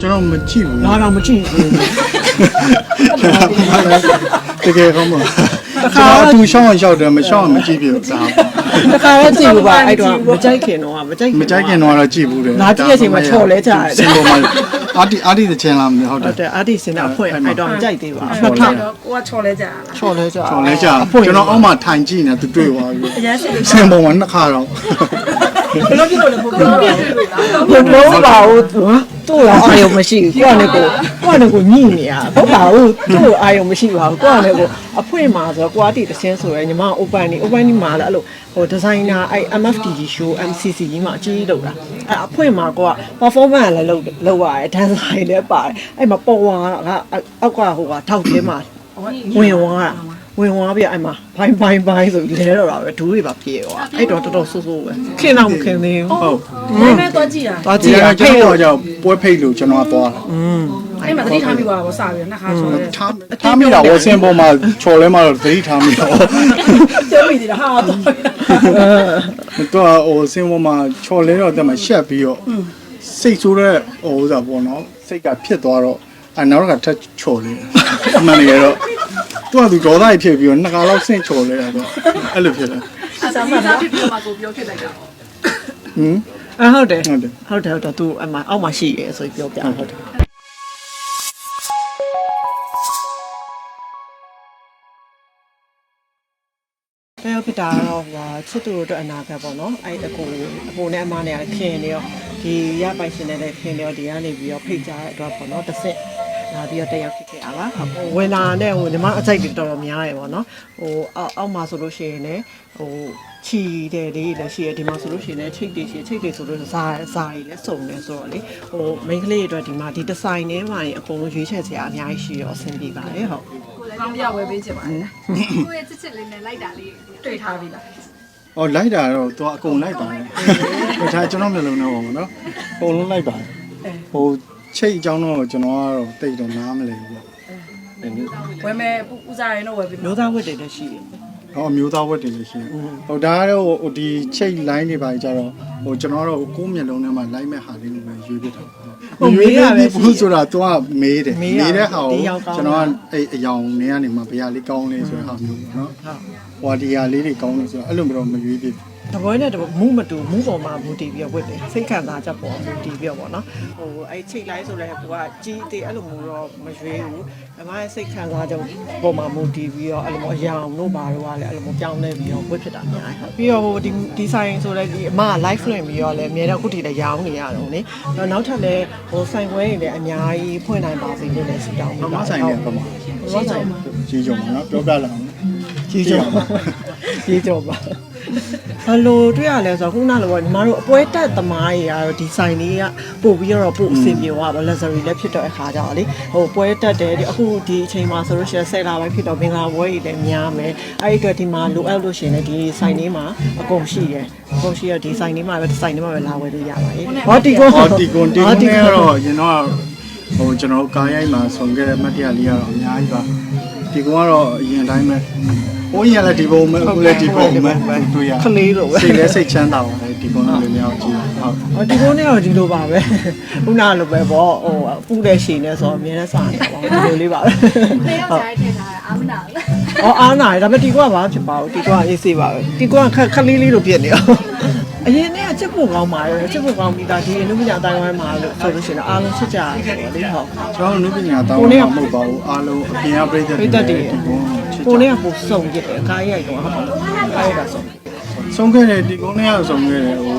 ကျွန်တော်မကြည့်ဘူးငါတော့မကြည့်ဘူးတကယ်ကောင်းပါတခါအတူရှောင်းအောင်ရှောက်တယ်မရှောင်းအောင်မကြည့်ပြဘူးစားတခါတော့ကြည့်ဘူးပါအဲ့တော့မကြိုက်ခင်တော့မကြိုက်မကြိုက်ခင်တော့ကြည့်ဘူးတယ်ငါကြည့်တဲ့အချိန်မှာချော်လဲကြတယ်စင်ပေါ်မှာအာတီအာတီတဲ့ချင်လားမဟုတ်ဟုတ်တယ်တယ်အာဒီစင်တာဖွင့်အဲ့တော့မကြိုက်သေးပါချော်ဘူးလဲတော့ကိုကချော်လဲကြတာချော်လဲကြချော်လဲကြအဖွင့်ကျွန်တော်အောက်မှာထိုင်ကြည့်နေသူတွေ့သွားပြီအရန်ရှိတယ်စင်ပေါ်မှာနှစ်ခါတော့ဘယ်လိုဖြစ်လို့လဲဘယ်လိုဖြစ်လို့လဲဘယ်လိုပါဘူးသူ တို့ရောအာယုံမရှိဘူးကိုကလည်းကိုကိုကလည်းကိုညှိနေရဟုတ်ပါဘူးသူ့အာယုံမရှိပါဘူးကိုကလည်းကိုအဖွင့်မှာဆိုတော့ကိုကတိတခြင်းဆိုရယ်ညီမ open နေ open နေမှာလည်းအဲ့လိုဟိုဒီဇိုင်နာအဲ့ MFDG show MCC ကြီးမှာအကြီးကြီးလုပ်တာအဲ့အဖွင့်မှာကိုက performance လည်းလုပ်လုပ်ရတယ် dancer လည်းပါတယ်အဲ့မှာပေါ်ဝါကအောက်ကဟိုကထောက်ထဲမှာဝင်ဝါက ဝင်ဝါပြအဲ့မှာဘိုင်းဘိုင်းဘိုင်းဆိုလဲတော့တာပဲဒူးတွေပါပြေသွားအဲ့တော့တော်တော်ဆိုးဆိုးပဲခင်တော့မခင်သေးဘူးဟုတ်နည်းနည်းသွားကြည့်တာသွားကြဒီည့်ရကကျွန်ဖိတ်တော်လို့ကြောင့်ပွဲဖိတ်လို့ကျွန်တော်သွားတာအဲ့မှာသတိထားမိပါဘောစပြီးနှစ်ခါချော်လဲထားထားမိတာဝစင်ပေါ်မှာချော်လဲမှာတော့သတိထားမိတော့ကျမိနေတာဟာတော့တော့ဟိုစင်ပေါ်မှာချော်လဲတော့တက်မှာရှက်ပြီးတော့စိတ်ဆိုးတဲ့ဟိုဥစားပေါ့နော်စိတ်ကဖြစ်သွားတော့အနောက်ကထက်ချော်လဲအမှန်တကယ်တော့ သူကသူဒေါသကြီးဖြစ်ပြီးတော့နှစ်ခါလောက်ဆင့်ချော်လဲတာတော့အဲ့လိုဖြစ်တယ်အစားမှတ်တာဟင်အဟုတ်တယ်ဟုတ်တယ်ဟုတ်တယ်ဟုတ်တယ်သူအမအောက်မှာရှိရဲဆိုပြီးပြောပြဟုတ်တယ်တဲ့ဖြစ်တာတော့ဟိုချစ်သူတို့အတွက်အနာဂတ်ပေါ့နော်အဲ့အကိုအကိုနဲ့အမနဲ့ကခင်နေရောဒီရပိုင်ရှင်နဲ့လည်းခင်နေရောဒီကနေပြီးတော့ဖိတ်ကြားတဲ့အတွက်ပေါ့နော်တစ်စစ် လာပြီးတော့တက်ရောက်ဖြစ်ခဲ့တာပါဟိုဝင်လာတဲ့ဟိုညီမအကြိုက်တွေတော်တော်များရယ်ပေါ့နော်ဟိုအောက်အောက်မှာဆိုလို့ရှိရင်လည်းဟိုချီတဲ့လေးလည်းရှိရဒီမှာဆိုလို့ရှိရင်လည်းချိတ်တွေရှိချိတ်တွေဆိုလို့ဇာဇာတွေလည်းစုံနေဆိုတော့လေဟို main ကလေးတွေအတွက်ဒီမှာဒီဒီဇိုင်းထဲမှာအကုန်လုံးရွေးချယ်စရာအများကြီးရှိရောအဆင်ပြေပါတယ်ဟုတ်ကောင်းပြဝယ်ပေးချင်ပါတယ်ကိုယ့်ရဲ့ချစ်ချစ်လေးနဲ့လိုက်တာလေးတွေ့ထားပြီလား။အော်လိုက်တာတော့သူကအကုန်လိုက်ပါတယ်။ဒါကျွန်တော်မျိုးလုံးနဲ့ပေါ့မနော်။အကုန်လုံးလိုက်ပါတယ်။ဟို ချိတ်အကြောင်းတော့ကျွန်တော်ကတော့တိတ်တော့နားမလဲဘူးပေါ့ဝယ်မယ်ဦးစားရင်တော့ဝယ်ပေးမယ်မျိုးသားဝတ်တွေလည်းရှိတယ်။ဟောအမျိုးသားဝတ်တွေလည်းရှိတယ်။ဟိုဒါကတော့ဟိုဒီချိတ် line တွေပါကြတော့ဟိုကျွန်တော်ကတော့ကိုယ်မျက်လုံးထဲမှာ line မဲ့ဟာလေးလိုပဲရွေးပြတာ။ဘူးဆိုတာ तू ကမေးတယ်။မေးတဲ့ဟာကိုကျွန်တော်ကအဲ့အယောင်နေကနေမှဘယ်ဟာလေးကောင်းလဲဆိုတဲ့ဟာမျိုးပေါ့နော်ဟုတ်။ဟိုဒီဟာလေးတွေကောင်းလို့ဆိုတော့အဲ့လိုမျိုးတော့မရွေးပြဘူး တပွဲနဲ့တပွဲမူးမတူမူးပေါ်မှာမူတည်ပြီးတော့ဝတ်တယ်စိတ်ခံစားချက်ပေါ်မူတည်ပြီးတော့ပေါ့နော်ဟိုအဲ့ချိတ်လိုက်ဆိုလဲကိုကကြီးသေးအဲ့လိုမျိုးတော့မရွေးဘူးအမရဲ့စိတ်ခံစားချက်ပေါ်မှာမူတည်ပြီးတော့အဲ့လိုမျိုးအယောင်တို့ဘာတို့ကလည်းအဲ့လိုမျိုးပြောင်းလဲပြီးတော့ဝတ်ဖြစ်တာအများကြီးပြီးတော့ဟိုဒီဒီဆိုင်ဆိုလဲဒီအမက live လွှင့်ပြီးတော့လည်းအများတော့အခုထိလည်းရောင်းနေရတော့လေနောက်ထပ်လည်းဟိုဆိုင်ပွဲတွေလည်းအများကြီးဖွင့်နိုင်ပါစေလို့လည်းဆုတောင်း။ပေးမပါမဆိုင်နဲ့ပေါ့မှာမဆိုင်။ကြီးကြုံနော်ပြောပြလာအောင်ကြီးကြောကြီးကြောပါ ဘလို့တွေ့ရလဲဆိုတော့ခုနလိုပေါ့ညီမတို့အပွဲတက်သမားတွေကတော့ဒီဆိုင်လေးကပို့ပြီးတော့ပို့အဆင်ပြေသွားပါ luxury လည်းဖြစ်တော့အခါကြတော့လေဟိုပွဲတက်တယ်ဒီအခုဒီအချိန်မှာဆိုလို့ရှိရင်ဆယ်လာပိုင်းဖြစ်တော့ဘင်္ဂလာပွဲတွေလည်းများမယ်အဲ့ဒီအတွက်ဒီမှာလိုအပ်လို့ရှိရင်လည်းဒီဆိုင်လေးမှာအကုန်ရှိရယ်အကုန်ရှိရဒီဆိုင်လေးမှာပဲဒီဆိုင်လေးမှာပဲလာဝယ်လို့ရပါတယ်ဟောတီကွန်ဟောတီကွန်တီကွန်နဲ့ကတော့ရင်တော့ဟိုကျွန်တော်ကားရိုက်မှာဆုံခဲ့တဲ့မတ်တရားလေးကတော့အများကြီးပါတီကွန်ကတော့အရင်တိုင်းပဲ ဟိုရင်လည်းဒီပုံပဲအခုလည်းဒီပုံပဲတွေ့ရခလေးလိုပဲစိတ်လည်းစိတ်ချမ်းသာပါတယ်တီကွန်လည်းများကြည့်ဟုတ်ဟောဒီကုန်းနဲ့တော့ဒီလိုပါပဲခုနလိုပဲပေါ့ဟိုပူတဲ့ရှင်နဲ့ဆိုတော့အမြဲတမ်းစားနေတာပေါ့ဒီလိုလေးပါပဲနှစ်ယောက်ကြားထည့်ထားတာအာမနာဘူး အော်အားနာတယ်ဒါပေမဲ့တီကွာဘာဖြစ်ပါဘူးတီကွာအေးစေးပါပဲတီကွာခက်ခက်လေးလေးလိုပြစ်နေအောင်အရင်ကချစ်ဖို့ကောင်းပါတယ်ချစ်ဖို့ကောင်းပြီးသားဒီအနုပညာတိုင်းဝိုင်းမှာလို့ဆိုလို့ရှိရင်အားလုံးချစ်ကြတယ်ပေါ့လေဟုတ်ကျွန်တော်နုပညာတောင်းတော့မဟုတ်ပါဘူးအားလုံးအပြင်အပရိသတ်ပြိတ္တတွေတီကွန်ချစ်ကိုနဲ့ကပိုစုံကြည့်တယ်အခါရိုက်တော့ဟုတ်ပါဘူးအခါရိုက်တာစုံဆုံးခဲ့တယ်တီကွန်နဲ့ကဆုံးခဲ့တယ်ဟို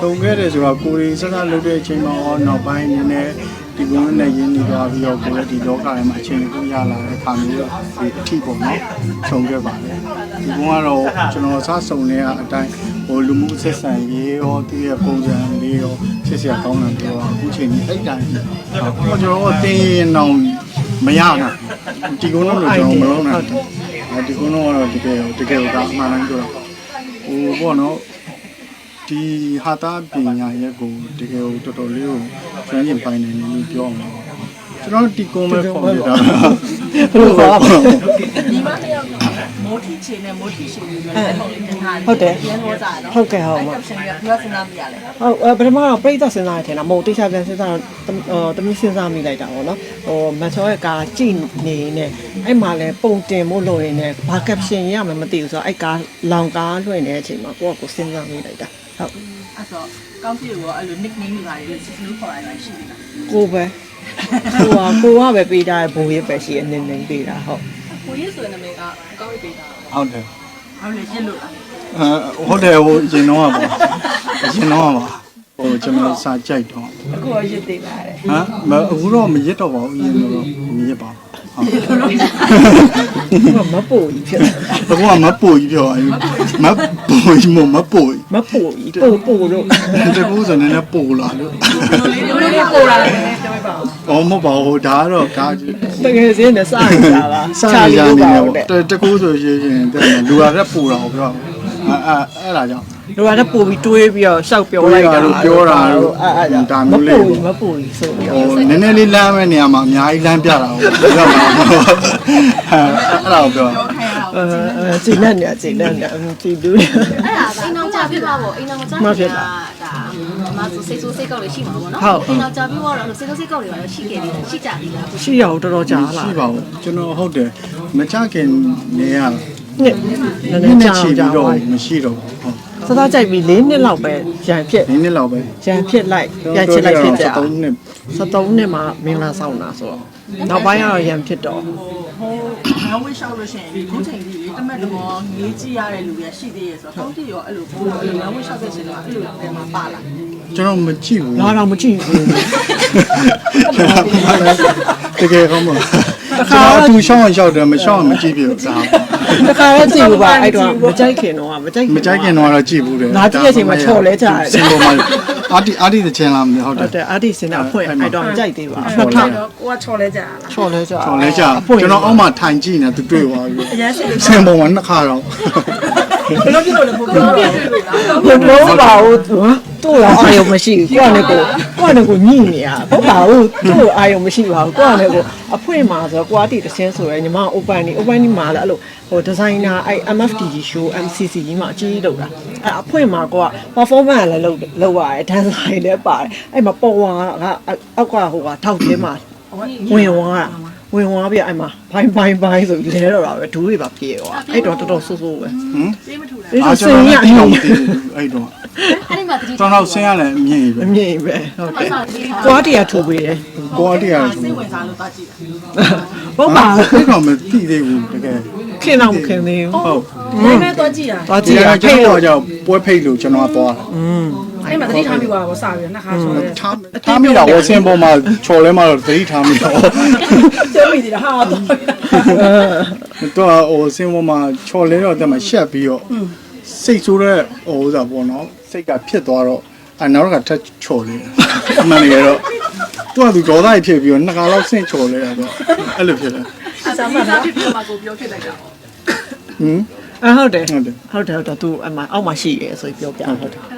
ဆုံးခဲ့တယ်ဆိုတော့ကိုရီစစလုပ်တဲ့အချိန်မှာတော့နောက်ပိုင်းနည်းနည်း ဒီကွန်နဲ့ရင်းနေသွားပြီးတော့ကိုလည်းဒီလောကထဲမှာအချိန်ကိုရလာတဲ့ခါမျိုးတော့ဒီအထီပေါ့နော်ဆုံးခဲ့ပါတယ်ဒီကွန်ကတော့ကျွန်တော်စဆုံနေတဲ့အတိုင်းဟိုလူမှုဆက်ဆံရေးရောသူ့ရဲ့ပုံစံလေးရောချစ်စရာကောင်းတယ်ပြောတော့အခုချိန်ကြီးအဲ့တိုင်းဟိုကျွန်တော်တင်းရင်တော့မရဘူးဒီကွန်တော့ကျွန်တော်မလုပ်နိုင်ဘူးအဲဒီကွန်တော့တကယ်တကယ်ကအမှန်တမ်းပြောဟိုပေါ့နော် ဒီဟာတာပညာရဲ့ကိုတကယ်ကိုတော်တော်လေးကိုကျွမ်းကျင်ပိုင်နိုင်တယ်လို့ပြောအောင်ပါကျွန်ကျွန်တော်တီကုန်းပဲခေါ်ပြတာဘယ်လိုခေါ်ရမလဲဒီမတစ်ယောက်ကမိုးထီချေနဲ့မိုးထီရှေပြီးတော့လက်ပုံလေးတင်ထားတယ်ဟုတ်တယ်ရန်ဟောစားနော်ဟုတ်ကဲ့ဟုတ်အဲ့ပါကပ်ရှင်ကပြောစင်သားမရလဲဟုတ်အဲပထမတော့ပြိဿစဉ်းစားရထင်တာမဟုတ်တိကျပြန်စဉ်းစားတော့ဟိုတမီးစဉ်းစားမိလိုက်တာပေါ့နော်ဟိုမချောရဲ့ကားကြည့်နေနေအဲ့မှာလဲပုံတင်ဖို့လုပ်ရင်လည်းဘာကပ်ရှင်ရမှမသိဘူးဆိုတော့အဲ့ကားလောင်ကားလွှင့်နေတဲ့အချိန်မှာကိုကကိုစဉ်းစားမိလိုက်တာ ဟုတ်အဲ့တော့ကောင်းပြေရောအဲ့လို nickname တွေပါတယ်လေစစ်စနူးခေါ်ရတာရှိတယ်လားကိုပဲကိုကကိုကပဲပေးတာဘိုးရဲ့ပဲရှိရနေနေပေးတာဟုတ်ကိုရေးဆိုတဲ့နာမည်ကကောင်းရေးပေးတာဟုတ်တယ်ဟုတ်လေရစ်လို့လားအဲဟုတ်တယ်ဟိုအရင်တော့ပါအရင်တော့ပါဟိုကျွန်တော်စာကြိုက်တော့အခုရောရစ်သေးပါတယ်ဟမ်မအခုတော့မရစ်တော့ပါဘူးအရင်တော့မရစ်ပါဘူးဟုတ် ကိုကမပို့ကြီးဖြစ်တယ်အခုကမပူကြီးပြောရင်မပူကြီးမမပူကြီးမပို့ကြီးပို့ပို့လို့တကူဆိုနေနေပူလာလို့လေးလေးလေးပို့လာတယ်ပြောပြပါဦးအော်မဟုတ်ပါဘူးဒါကတော့ဒါတကယ်စင်းနဲ့စရတာပါစရရနေတယ်တကူဆိုရင်လူရတဲ့ပူတာကိုပြော အဲအဲအဲ့ဒါကြောင့်တို့ကတော့ပို့ပြီးတွေးပြီးတော့ရှောက်ပြောလိုက်တာတွေးတာတို့ပြောတာတို့အဲ့အဲ့ဒါဒါမျိုးမလေးပို့ဘူးမပို့ဘူးဆိုပြီးဟိုနည်းနည်းလေးလမ်းမဲ့နေရာမှာအများကြီးလမ်းပြတာကိုပြောတာအဲ့ဒါကိုပြောပြောခိုင်းရအောင်အဲအဲချိန်နဲ့နေချိန်နဲ့နေကြည့်တူးအဲ့ဒါအိမ်အောင်ကြပြပါပေါ့အိမ်အောင်ကြပြတာဒါမဆိုစိတ်ဆိုးစိတ်ကောက်လေးရှိမှာပေါ့နော်အိမ်အောင်ကြပြတော့စိတ်ဆိုးစိတ်ကောက်လေးတော့ရှိခဲ့တယ်ရှိကြသေးလားရှိရအောင်တော်တော်ကြာလာရှိပါဘူးကျွန်တော်ဟုတ်တယ်မကြခင်နေရ နှစ်နည်းနနည်းည်းနကြာည်းချီကြာပြီးတော့သွားမရှိတော့ဘူးဟုတ်စသားကြိုက်ပြီး၄နှစ်လောက်ပဲရန်ဖြစ်ဒီနှစ်လောက်ပဲရန်ဖြစ်လိုက်ရန်ချစ်လိုက်ဖြစ်ကြ3နှစ်73နှစ်မှာမင်္ဂလာဆောင်တာဆိုတော့နောက်ပိုင်းကတော့ရန်ဖြစ်တော့ဟိုငါဝေးလျှောက်လို့ရှိရင်ဒီခုချိန်ကြီးလေတမက်တော်ငေးကြည့်ရတဲ့လူတွေရှိသေးရဲ့ဆိုတော့ကောင်းပြေရောအဲ့လိုဘိုးအဲ့လိုငါဝေးလျှောက်တဲ့ချိန်ကအဲ့လိုတဲမှာပါလာကျွန်တော်မကြည့်ဘူးလာတော့မကြည့်ဘူးတကယ်ကောင်းပါ ကျွန်တော်သူရှောင်းအောင်ရှောက်တယ်မရှောင်းအောင်မကြည့်ပြဘူးစားတခါတော့ကြည့်ဘူးပါအဲ့တော့မကြိုက်ခင်တော့မကြိုက်မကြိုက်ခင်တော့ကြည့်ဘူးတယ်ငါကြည့်တဲ့အချိန်မှာချော်လဲကြတယ်စင်ပေါ်မှာအာတီအာတီတဲ့ချင်လားမဟုတ်တဟုယ်တ်တယ်အာဒီစင်တာအဖွင့်အဲ့တော့မကြိုက်သေးပါဘူးချော်လဲတော့ကိုကချော်လဲကြလားချော်လဲကြချော်လဲကြကျွန်တော်အောက်မှာထိုင်ကြည့်နေသူတွေ့သွားပြီအရင်စိတ်စင်ပေါ်မှာနှစ်ခါတော့ဘယ်လိုဖြစ်လို့လဲဘိုးပြောပြတွေ့လို့လားဘယ်လိုပါဘူးသူတို့ရောအာယုံမရှိဘူးကိုကလည်းကို ကိုကလည်းကိုညှိနေရဟုတ်ပါဘူးသူ့အာယုံမရှိပါဘူးကိုကလည်းကိုအဖွင့်မှာဆိုကွာတီတစ်ချင်းဆိုရယ်ညီမ open နေ open နေမှာလည်းအဲ့လိုဟိုဒီဇိုင်နာအဲ့ MFDG show MCC ကြီးမှာအကြီးကြီးလုပ်တာအဲ့အဖွင့်မှာကိုက performance လည်းလုပ်လုပ်ရတယ် dancer တွေလည်းပါတယ်အဲ့မှာပေါ်ဝါကအောက်ကဟိုကထောက်ထဲမှာဝင်ဝါကဝင်ဝါပြအဲ့မှာဘိုင်းဘိုင်းဘိုင်းဆိုလဲတော့တာပဲဒူးတွေပါပြေသွားအဲ့တော့တော်တော်ဆိုးဆိုးပဲဟမ်ပေးမထူလားအဲ့အာတော့ကျွစန်င်တော်ရလည်းအတိမြတော့င်မသိဘူး အဲ့တော့အဲ့ဒီမှာတတိကျွန်တော်ဆင်းရလည်းအမြင်ပဲအမြင်ပဲဟုတ်တယ်ကွာတီရထိုးပေးတယ်ကိုအတီးရတယ်စိတ်ဝင်စားလို့သွားကြည့်တာဟုတ်ပါအဲ့တော့မသိသေးဘူးတကယ်ခင်တော့မခင်သေးဘူးဟုတ်နည်းနည်းသွားကြည့်တာသွားကြဒီည့်ရကကျွန်ဖိတ်တော်လို့ကြောင့်ပွဲဖိတ်လို့ကျွန်တော်သွားတာအဲ့မှာတတိထားပြီးပါတော့စပြီးနှစ်ခါဆိုတော့ထားထားမိတာဝဆင်းပေါ်မှာချော်လဲမှာတော့သတိထားမိတော့ကျမိသေးတာဟာတော့တော့ဟိုဆင်းပေါ်မှာချော်လဲတော့တက်မှာရှက်ပြီးတော့စိတ်ဆိုးတဲ့ဟိုဥစားပေါ့နော် စိတ်ကဖြစ်သွားတော့အနောက်ကထက်ချော်လဲအမှန်တကယ်တော့သူကသူဒေါသကြီးဖြစ်ပြီးတော့နှစ်ခါလောက်ဆင့်ချော်လဲတာတော့အဲ့လိုဖြစ်တယ်အစားမှာဖြစ်ပြီးတော့ကိုပြောဖြစ်လိုက်တာပေါ့ဟင်အဟုတ်တယ်ဟုတ်တယ်ဟုတ်တယ်ဟုတ်တယ်သူအမအောက်မှာရှိရဲဆိုပြီးပြောပြဟုတ်တယ်အဲ့တော့